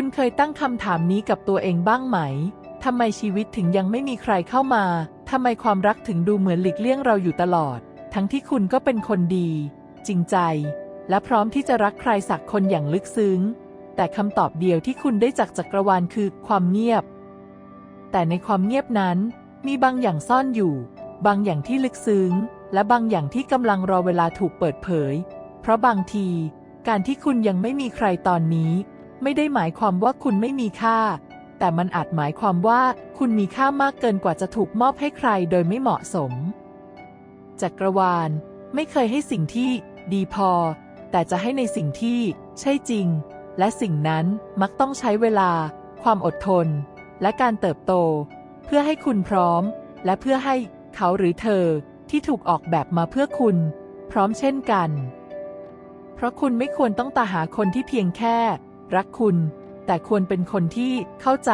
คุณเคยตั้งคำถามนี้กับตัวเองบ้างไหม ทำไมชีวิตถึงยังไม่มีใครเข้ามา ทำไมความรักถึงดูเหมือนหลีกเลี่ยงเราอยู่ตลอด ทั้งที่คุณก็เป็นคนดี จริงใจ และพร้อมที่จะรักใครสักคนอย่างลึกซึ้ง แต่คำตอบเดียวที่คุณได้จากจักรวาลคือความเงียบ แต่ในความเงียบนั้น มีบางอย่างซ่อนอยู่ บางอย่างที่ลึกซึ้ง และบางอย่างที่กำลังรอเวลาถูกเปิดเผย เพราะบางที การที่คุณยังไม่มีใครตอนนี้ ไม่ได้หมายความว่าคุณไม่มีค่า แต่มันอาจหมายความว่าคุณมีค่ามากเกินกว่าจะถูกมอบให้ใครโดยไม่เหมาะสม จักรวาล ไม่เคยให้สิ่งที่ดีพอ แต่จะให้ในสิ่งที่ใช่จริง และสิ่งนั้นมักต้องใช้เวลา ความอดทน และการเติบโต เพื่อให้คุณพร้อม และเพื่อให้เขาหรือเธอที่ถูกออกแบบมาเพื่อคุณ พร้อมเช่นกัน เพราะคุณไม่ควรต้องตาหาคนที่เพียงแค่ รักคุณ แต่ควรเป็นคนที่เข้าใจ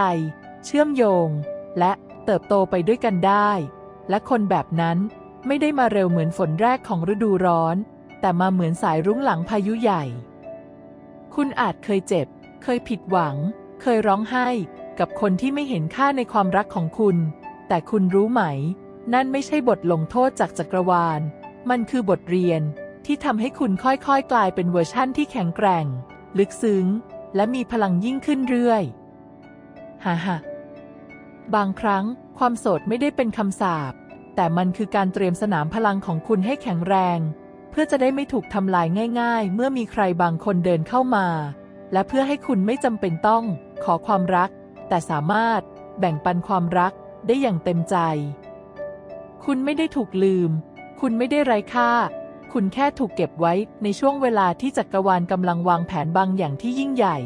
เชื่อมโยง และเติบโตไปด้วยกันได้ และคนแบบนั้นไม่ได้มาเร็วเหมือนฝนแรกของฤดูร้อน แต่มาเหมือนสายรุ้งหลังพายุใหญ่ คุณอาจเคยเจ็บ เคยผิดหวัง เคยร้องไห้ กับคนที่ไม่เห็นค่าในความรักของคุณ แต่คุณรู้ไหม นั่นไม่ใช่บทลงโทษจากจักรวาล มันคือบทเรียนที่ทำให้คุณค่อยๆ กลายเป็นเวอร์ชั่นที่แข็งแกร่ง ลึกซึ้ง และมีพลังยิ่งขึ้นเรื่อยฮ่าฮ่าบางครั้งความโสดไม่ได้เป็นคำสาปแต่มันคือการเตรียมสนามพลังของคุณให้แข็งแรง เพื่อจะได้ไม่ถูกทำลายง่าย ๆ เมื่อมีใครบางคนเดินเข้ามา และเพื่อให้คุณไม่จำเป็นต้อง ขอความรัก แต่สามารถแบ่งปันความรักได้อย่างเต็มใจ คุณไม่ได้ถูกลืม คุณไม่ได้ไร้ค่า คุณแค่ถูกเก็บไว้ในช่วงเวลาที่จักรวาลกำลังวางแผนบางอย่างที่ยิ่งใหญ่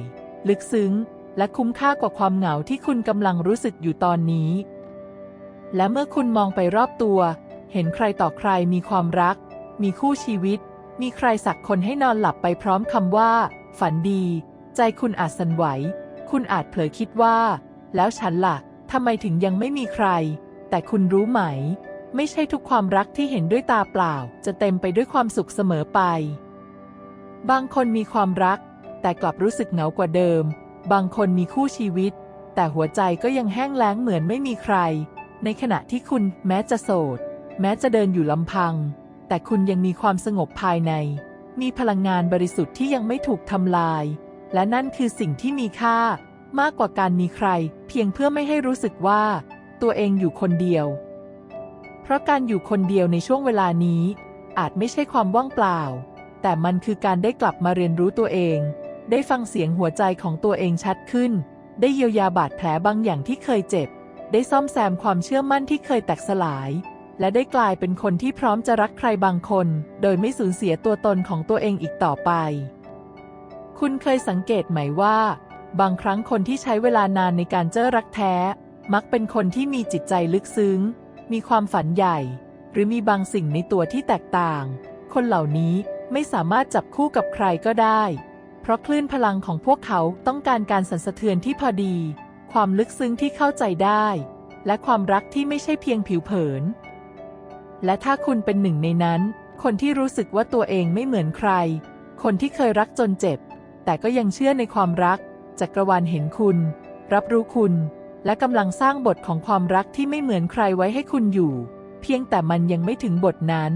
ลึกซึ้ง และคุ้มค่ากว่าความเหงาที่คุณกำลังรู้สึกอยู่ตอนนี้ และเมื่อคุณมองไปรอบตัว เห็นใครต่อใครมีความรัก มีคู่ชีวิต มีใครสักคนให้นอนหลับไปพร้อมคำว่า ฝันดี ใจคุณอาจสั่นไหว คุณอาจเผลอคิดว่า แล้วฉันล่ะทำไมถึงยังไม่มีใคร แต่คุณรู้ไหม ไม่ใช่ทุกความรักที่เห็นด้วยตาเปล่า จะเต็มไปด้วยความสุขเสมอไป บางคนมีความรัก แต่กลับรู้สึกเหงากว่าเดิม บางคนมีคู่ชีวิต แต่หัวใจก็ยังแห้งแล้งเหมือนไม่มีใคร ในขณะที่คุณแม้จะโสด แม้จะเดินอยู่ลำพัง แต่คุณยังมีความสงบภายใน มีพลังงานบริสุทธิ์ที่ยังไม่ถูกทำลาย และนั่นคือสิ่งที่มีค่ามากกว่าการมีใคร เพียงเพื่อไม่ให้รู้สึกว่า ตัวเองอยู่คนเดียว เพราะการอยู่คนเดียวในช่วงเวลานี้ อาจไม่ใช่ความว่างเปล่า แต่มันคือการได้กลับมาเรียนรู้ตัวเอง ได้ฟังเสียงหัวใจของตัวเองชัดขึ้น ได้เยียวยาบาดแผลบางอย่างที่เคยเจ็บ ได้ซ่อมแซมความเชื่อมั่นที่เคยแตกสลาย และได้กลายเป็นคนที่พร้อมจะรักใครบางคน โดยไม่สูญเสียตัวตนของตัวเองอีกต่อไป คุณเคยสังเกตไหมว่า บางครั้งคนที่ใช้เวลานานในการเจอรักแท้ มักเป็นคนที่มีจิตใจลึกซึ้ง มีความฝันใหญ่ หรือมีบางสิ่งในตัวที่แตกต่าง คนเหล่านี้ไม่สามารถจับคู่กับใครก็ได้ เพราะคลื่นพลังของพวกเขาต้องการการสั่นสะเทือนที่พอดี ความลึกซึ้งที่เข้าใจได้ และความรักที่ไม่ใช่เพียงผิวเผิน และถ้าคุณเป็นหนึ่งในนั้น คนที่รู้สึกว่าตัวเองไม่เหมือนใคร คนที่เคยรักจนเจ็บ แต่ก็ยังเชื่อในความรักจักรวาลเห็นคุณ รับรู้คุณ และกำลังสร้างบทของความรักที่ไม่เหมือนใครไว้ให้คุณอยู่ เพียงแต่มันยังไม่ถึงบทนั้น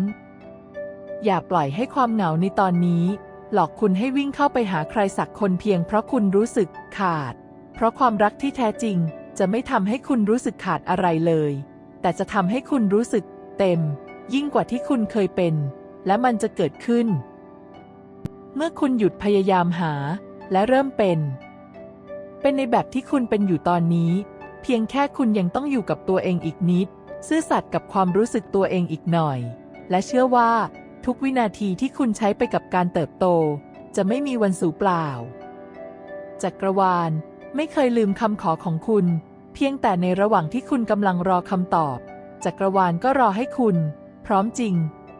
อย่าปล่อยให้ความเหงาในตอนนี้ หลอกคุณให้วิ่งเข้าไปหาใครสักคนเพียงเพราะคุณรู้สึกขาด เพราะความรักที่แท้จริงจะไม่ทำให้คุณรู้สึกขาดอะไรเลย แต่จะทำให้คุณรู้สึกเต็ม ยิ่งกว่าที่คุณเคยเป็น และมันจะเกิดขึ้น เมื่อคุณหยุดพยายามหา และเริ่มเป็น เป็นในแบบที่คุณเป็นอยู่ตอนนี้ เพียงแค่คุณยังต้องอยู่กับตัวเองอีกนิด ซื่อสัตย์กับความรู้สึกตัวเองอีกหน่อย และเชื่อว่า ทุกวินาทีที่คุณใช้ไปกับการเติบโต จะไม่มีวันสูญเปล่า จักรวาลไม่เคยลืมคำขอของคุณ เพียงแต่ในระหว่างที่คุณกำลังรอคำตอบ จักรวาลก็รอให้คุณ พร้อมจริง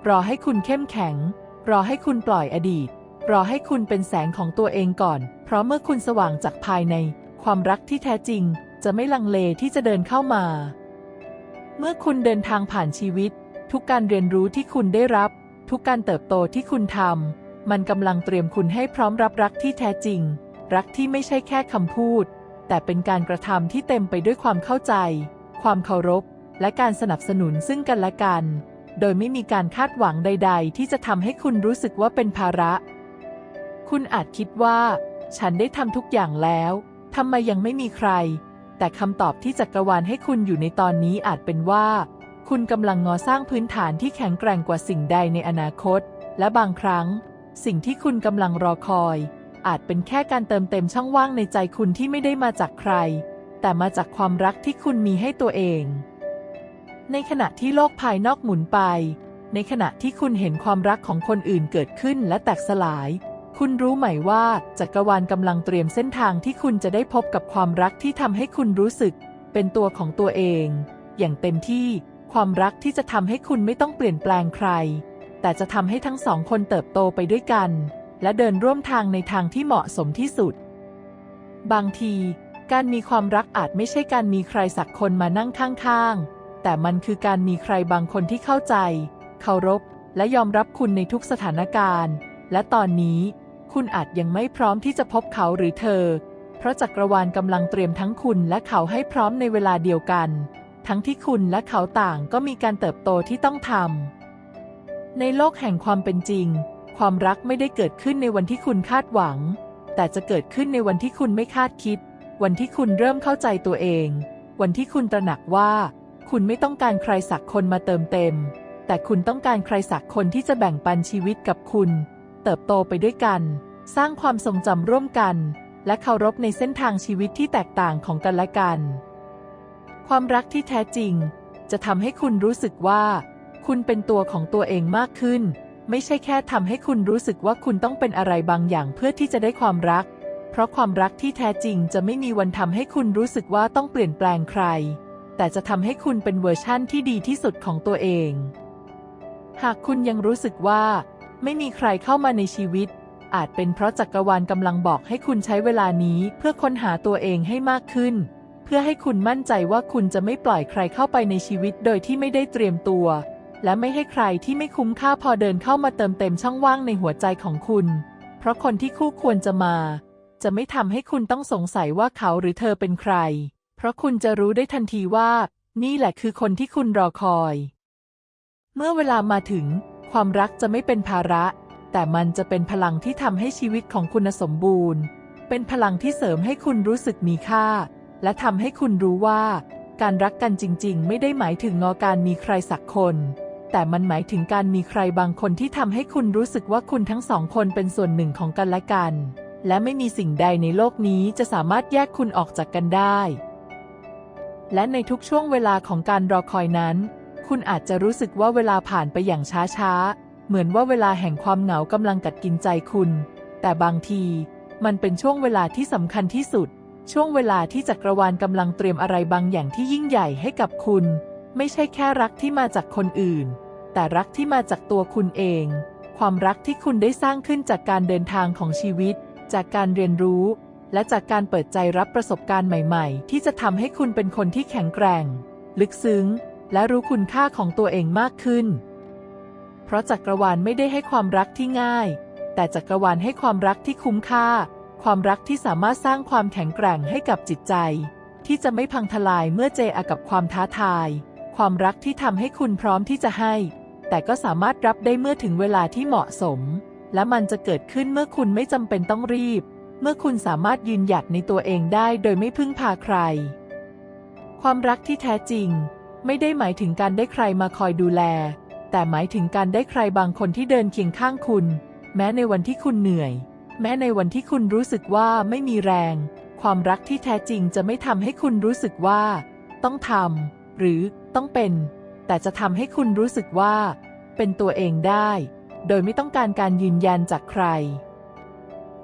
รอให้คุณเข้มแข็ง รอให้คุณปล่อยอดีต รอให้คุณเป็นแสงของตัวเองก่อน เพราะเมื่อคุณสว่างจากภายใน ความรักที่แท้จริง จะไม่ลังเลที่จะเดินเข้ามา เมื่อคุณเดินทางผ่านชีวิต ทุกการเรียนรู้ที่คุณได้รับ ทุกการเติบโตที่คุณทำมันกำลังเตรียมคุณให้พร้อมรับรักที่แท้จริง รักที่ไม่ใช่แค่คำพูด แต่เป็นการกระทำที่เต็มไปด้วยความเข้าใจ ความเคารพ และการสนับสนุนซึ่งกันและกัน โดยไม่มีการคาดหวังใด ๆ ที่จะทำให้คุณรู้สึกว่าเป็นภาระ คุณอาจคิดว่า ฉันได้ทำทุกอย่างแล้วทำไมยังไม่มีใคร แต่คำตอบที่จักรวาลให้คุณอยู่ในตอนนี้อาจเป็นว่า คุณกำลังงอสร้างพื้นฐานที่แข็งแกร่งกว่าสิ่งใดในอนาคต และบางครั้ง สิ่งที่คุณกำลังรอคอย อาจเป็นแค่การเติมเต็มช่องว่างในใจคุณที่ไม่ได้มาจากใคร แต่มาจากความรักที่คุณมีให้ตัวเอง ในขณะที่โลกภายนอกหมุนไป ในขณะที่คุณเห็นความรักของคนอื่นเกิดขึ้นและแตกสลาย คุณรู้ไหมว่าจักรวาลกำลังเตรียมเส้นทางที่คุณจะได้พบกับความรักที่ทำให้คุณรู้สึก เป็นตัวของตัวเอง อย่างเต็มที่ ความรักที่จะทำให้คุณไม่ต้องเปลี่ยนแปลงใคร แต่จะทำให้ทั้งสองคนเติบโตไปด้วยกัน และเดินร่วมทางในทางที่เหมาะสมที่สุด บางที การมีความรักอาจไม่ใช่การมีใครสักคนมานั่งข้างๆ แต่มันคือการมีใครบางคนที่เข้าใจ เคารพ และยอมรับคุณในทุกสถานการณ์และตอนนี้ คุณอาจยังไม่พร้อมที่จะพบเขาหรือเธอ เพราะจักรวาลกำลังเตรียมทั้งคุณและเขาให้พร้อมในเวลาเดียวกัน ทั้งที่คุณและเขาต่างก็มีการเติบโตที่ต้องทำ ในโลกแห่งความเป็นจริง ความรักไม่ได้เกิดขึ้นในวันที่คุณคาดหวัง แต่จะเกิดขึ้นในวันที่คุณไม่คาดคิด วันที่คุณเริ่มเข้าใจตัวเอง วันที่คุณตระหนักว่า คุณไม่ต้องการใครสักคนมาเติมเต็ม แต่คุณต้องการใครสักคนที่จะแบ่งปันชีวิตกับคุณ เติบโตไปด้วยกัน สร้างความทรงจำร่วมกัน และเคารพในเส้นทางชีวิตที่แตกต่างของกันและกัน ความรักที่แท้จริง จะทำให้คุณรู้สึกว่า คุณเป็นตัวของตัวเองมากขึ้น ไม่ใช่แค่ทำให้คุณรู้สึกว่าคุณต้องเป็นอะไรบางอย่างเพื่อที่จะได้ความรัก เพราะความรักที่แท้จริงจะไม่มีวันทำให้คุณรู้สึกว่าต้องเปลี่ยนแปลงใคร แต่จะทำให้คุณเป็นเวอร์ชั่นที่ดีที่สุดของตัวเอง หากคุณยังรู้สึกว่า ไม่มีใครเข้ามาในชีวิต อาจเป็นเพราะจักรวาลกำลังบอกให้คุณใช้เวลานี้เพื่อค้นหาตัวเองให้มากขึ้น เพื่อให้คุณมั่นใจว่าคุณจะไม่ปล่อยใครเข้าไปในชีวิตโดยที่ไม่ได้เตรียมตัว และไม่ให้ใครที่ไม่คุ้มค่าพอเดินเข้ามาเติมเต็มช่องว่างในหัวใจของคุณ เพราะคนที่คู่ควรจะมา จะไม่ทำให้คุณต้องสงสัยว่าเขาหรือเธอเป็นใคร เพราะคุณจะรู้ได้ทันทีว่า นี่แหละคือคนที่คุณรอคอย เมื่อเวลามาถึง ความรักจะไม่เป็นภาระ แต่มันจะเป็นพลังที่ทำให้ชีวิตของคุณสมบูรณ์ เป็นพลังที่เสริมให้คุณรู้สึกมีค่า และทำให้คุณรู้ว่า การรักกันจริง ๆ ไม่ได้หมายถึงงอการมีใครสักคน แต่มันหมายถึงการมีใครบางคนที่ทำให้คุณรู้สึกว่าคุณทั้งสองคนเป็นส่วนหนึ่งของกันและกัน และไม่มีสิ่งใดในโลกนี้จะสามารถแยกคุณออกจากกันได้ และในทุกช่วงเวลาของการรอคอยนั้น คุณอาจจะรู้สึกว่าเวลาผ่านไปอย่างช้าๆ เหมือนว่าเวลาแห่งความเหงากำลังกัดกินใจคุณ แต่บางที มันเป็นช่วงเวลาที่สำคัญที่สุด ช่วงเวลาที่จักรวาลกำลังเตรียมอะไรบางอย่างที่ยิ่งใหญ่ให้กับคุณ ไม่ใช่แค่รักที่มาจากคนอื่น แต่รักที่มาจากตัวคุณเอง ความรักที่คุณได้สร้างขึ้นจากการเดินทางของชีวิต จากการเรียนรู้ และจากการเปิดใจรับประสบการณ์ใหม่ ๆ ที่จะทำให้คุณเป็นคนที่แข็งแกร่ง ลึกซึ้ง และรู้คุณค่าของตัวเองมากขึ้น เพราะจักรวาลไม่ได้ให้ความรักที่ง่าย แต่จักรวาลให้ความรักที่คุ้มค่า ความรักที่สามารถสร้างความแข็งแกร่งให้กับจิตใจ ที่จะไม่พังทลายเมื่อเจอกับความท้าทาย ความรักที่ทำให้คุณพร้อมที่จะให้ แต่ก็สามารถรับได้เมื่อถึงเวลาที่เหมาะสม และมันจะเกิดขึ้นเมื่อคุณไม่จำเป็นต้องรีบ เมื่อคุณสามารถยืนหยัดในตัวเองได้โดยไม่พึ่งพาใคร ความรักที่แท้จริง ไม่ได้หมายถึงการได้ใครมาคอยดูแล แต่หมายถึงการได้ใครบางคนที่เดินเคียงข้างคุณ แม้ในวันที่คุณเหนื่อย แม้ในวันที่คุณรู้สึกว่าไม่มีแรง ความรักที่แท้จริงจะไม่ทำให้คุณรู้สึกว่า ต้องทำหรือต้องเป็น แต่จะทำให้คุณรู้สึกว่า เป็นตัวเองได้ โดยไม่ต้องการการยืนยันจากใคร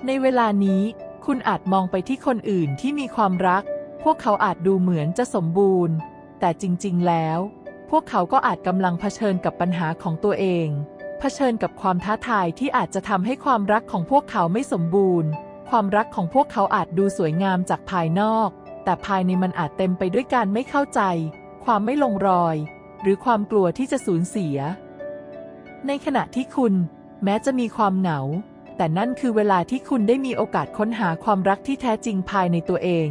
ในเวลานี้ คุณอาจมองไปที่คนอื่นที่มีความรัก พวกเขาอาจดูเหมือนจะสมบูรณ์ แต่จริง ๆ แล้ว พวกเขาก็อาจกำลังเผชิญกับปัญหาของตัวเอง เผชิญกับความท้าทายที่อาจจะทำให้ความรักของพวกเขาไม่สมบูรณ์ ความรักของพวกเขาอาจดูสวยงามจากภายนอก แต่ภายในมันอาจเต็มไปด้วยการไม่เข้าใจ ความไม่ลงรอย หรือความกลัวที่จะสูญเสีย ในขณะที่คุณ แม้จะมีความเหงา แต่นั่นคือเวลาที่คุณได้มีโอกาสค้นหาความรักที่แท้จริงภายในตัวเอง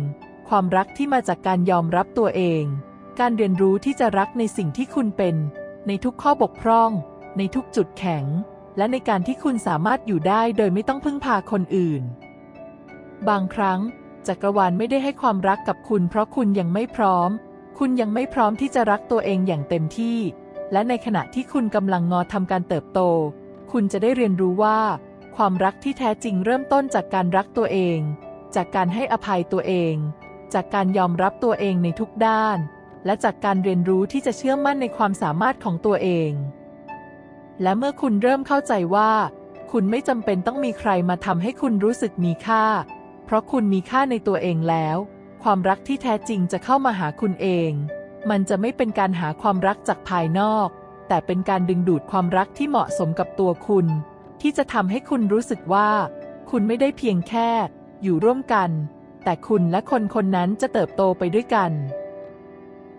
ความรักที่มาจากการยอมรับตัวเอง การเรียนรู้ที่จะรักในสิ่งที่คุณเป็น ในทุกข้อบกพร่อง ในทุกจุดแข็ง และในการที่คุณสามารถอยู่ได้โดยไม่ต้องพึ่งพาคนอื่น บางครั้งจักรวาลไม่ได้ให้ความรักกับคุณ เพราะคุณยังไม่พร้อม คุณยังไม่พร้อมที่จะรักตัวเองอย่างเต็มที่ และในขณะที่คุณกำลังงอทำการเติบโต คุณจะได้เรียนรู้ว่า ความรักที่แท้จริงเริ่มต้นจากการรักตัวเอง จากการให้อภัยตัวเอง จากการยอมรับตัวเองในทุกด้าน และจากการเรียนรู้ที่จะเชื่อมั่นในความสามารถของตัวเอง และเมื่อคุณเริ่มเข้าใจว่า คุณไม่จำเป็นต้องมีใครมาทำให้คุณรู้สึกมีค่า เพราะคุณมีค่าในตัวเองแล้ว ความรักที่แท้จริงจะเข้ามาหาคุณเอง มันจะไม่เป็นการหาความรักจากภายนอก แต่เป็นการดึงดูดความรักที่เหมาะสมกับตัวคุณ ที่จะทำให้คุณรู้สึกว่า คุณไม่ได้เพียงแค่ อยู่ร่วมกัน แต่คุณและคนคนนั้นจะเติบโตไปด้วยกัน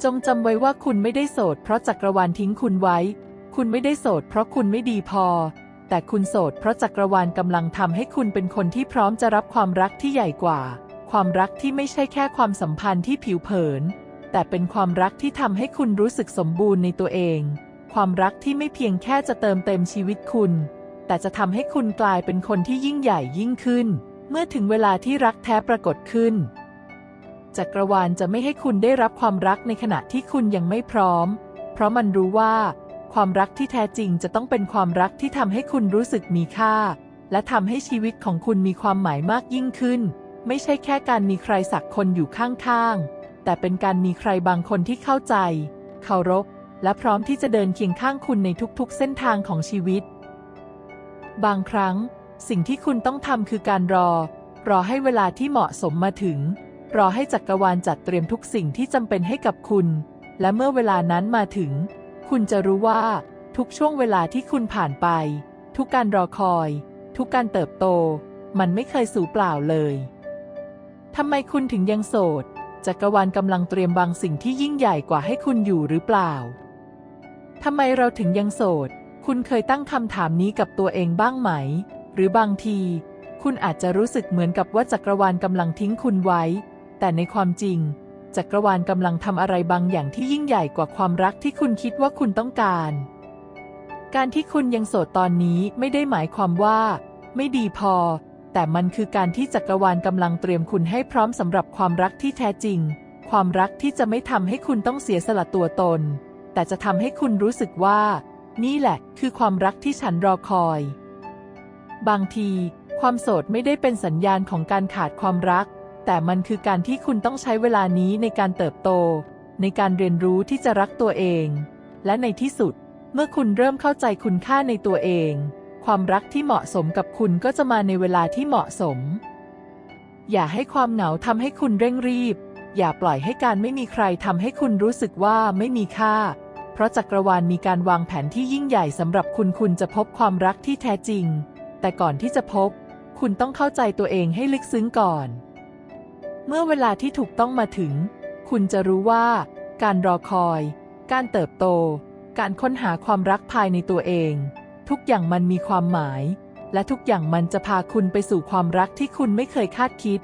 จงจำไว้ว่าคุณไม่ได้โสด เพราะจักรวาลทิ้งคุณไว้ คุณไม่ได้โสด เพราะคุณไม่ดีพอ แต่คุณโสด เพราะจักรวาลกำลังทำให้คุณเป็นคนที่พร้อมจะรับความรักที่ใหญ่กว่า ความรักที่ไม่ใช่แค่ความสัมพันธ์ที่ผิวเผิน แต่เป็นความรักที่ทำให้คุณรู้สึกสมบูรณ์ในตัวเอง ความรักที่ไม่เพียงแค่จะเติมเต็มชีวิตคุณ แต่จะทำให้คุณกลายเป็นคนที่ยิ่งใหญ่ยิ่งขึ้น เมื่อถึงเวลาที่รักแท้ปรากฏขึ้น จักรวาลจะไม่ให้คุณได้รับความรักในขณะที่คุณยังไม่พร้อม เพราะมันรู้ว่า ความรักที่แท้จริงจะต้องเป็นความรักที่ทำให้คุณรู้สึกมีค่า และทำให้ชีวิตของคุณมีความหมายมากยิ่งขึ้น ไม่ใช่แค่การมีใครสักคนอยู่ข้างๆ แต่เป็นการมีใครบางคนที่เข้าใจ เคารพ และพร้อมที่จะเดินเคียงข้างคุณในทุกๆ เส้นทางของชีวิต บางครั้ง สิ่งที่คุณต้องทำคือการรอ รอให้เวลาที่เหมาะสมมาถึง รอให้จักรวาลจัดเตรียมทุกสิ่งที่จำเป็นให้กับคุณ และเมื่อเวลานั้นมาถึง คุณจะรู้ว่า ทุกช่วงเวลาที่คุณผ่านไป ทุกการรอคอย ทุกการเติบโต มันไม่เคยสูญเปล่าเลยทำไมคุณถึงยังโสดจักรวาลกำลังเตรียมบางสิ่งที่ยิ่งใหญ่กว่าให้คุณอยู่หรือเปล่าทำไมเราถึงยังโสด คุณเคยตั้งคำถามนี้กับตัวเองบ้างไหม หรือบางที คุณอาจจะรู้สึกเหมือนกับว่าจักรวาลกำลังทิ้งคุณไว้ แต่ในความจริง จักรวาลกำลังทำอะไรบางอย่างที่ยิ่งใหญ่กว่าความรักที่คุณคิดว่าคุณต้องการ การที่คุณยังโสดตอนนี้ไม่ได้หมายความว่า ไม่ดีพอ แต่มันคือการที่จักรวาลกำลังเตรียมคุณให้พร้อมสำหรับความรักที่แท้จริง ความรักที่จะไม่ทำให้คุณต้องเสียสละตัวตน แต่จะทำให้คุณรู้สึกว่า นี่แหละ คือความรักที่ฉันรอคอย บางที ความโสดไม่ได้เป็นสัญญาณของการขาดความรัก แต่มันคือการที่คุณต้องใช้เวลานี้ในการเติบโต ในการเรียนรู้ที่จะรักตัวเอง และในที่สุด เมื่อคุณเริ่มเข้าใจคุณค่าในตัวเอง ความรักที่เหมาะสมกับคุณก็จะมาในเวลาที่เหมาะสม อย่าให้ความเหงาทำให้คุณเร่งรีบ อย่าปล่อยให้การไม่มีใครทำให้คุณรู้สึกว่าไม่มีค่า เพราะจักรวาลมีการวางแผนที่ยิ่งใหญ่สำหรับคุณคุณจะพบความรักที่แท้จริง แต่ก่อนที่จะพบ คุณต้องเข้าใจตัวเองให้ลึกซึ้งก่อน เมื่อเวลาที่ถูกต้องมาถึง คุณจะรู้ว่า การรอคอย การเติบโต การค้นหาความรักภายในตัวเอง ทุกอย่างมันมีความหมาย และทุกอย่างมันจะพาคุณไปสู่ความรักที่คุณไม่เคยคาดคิด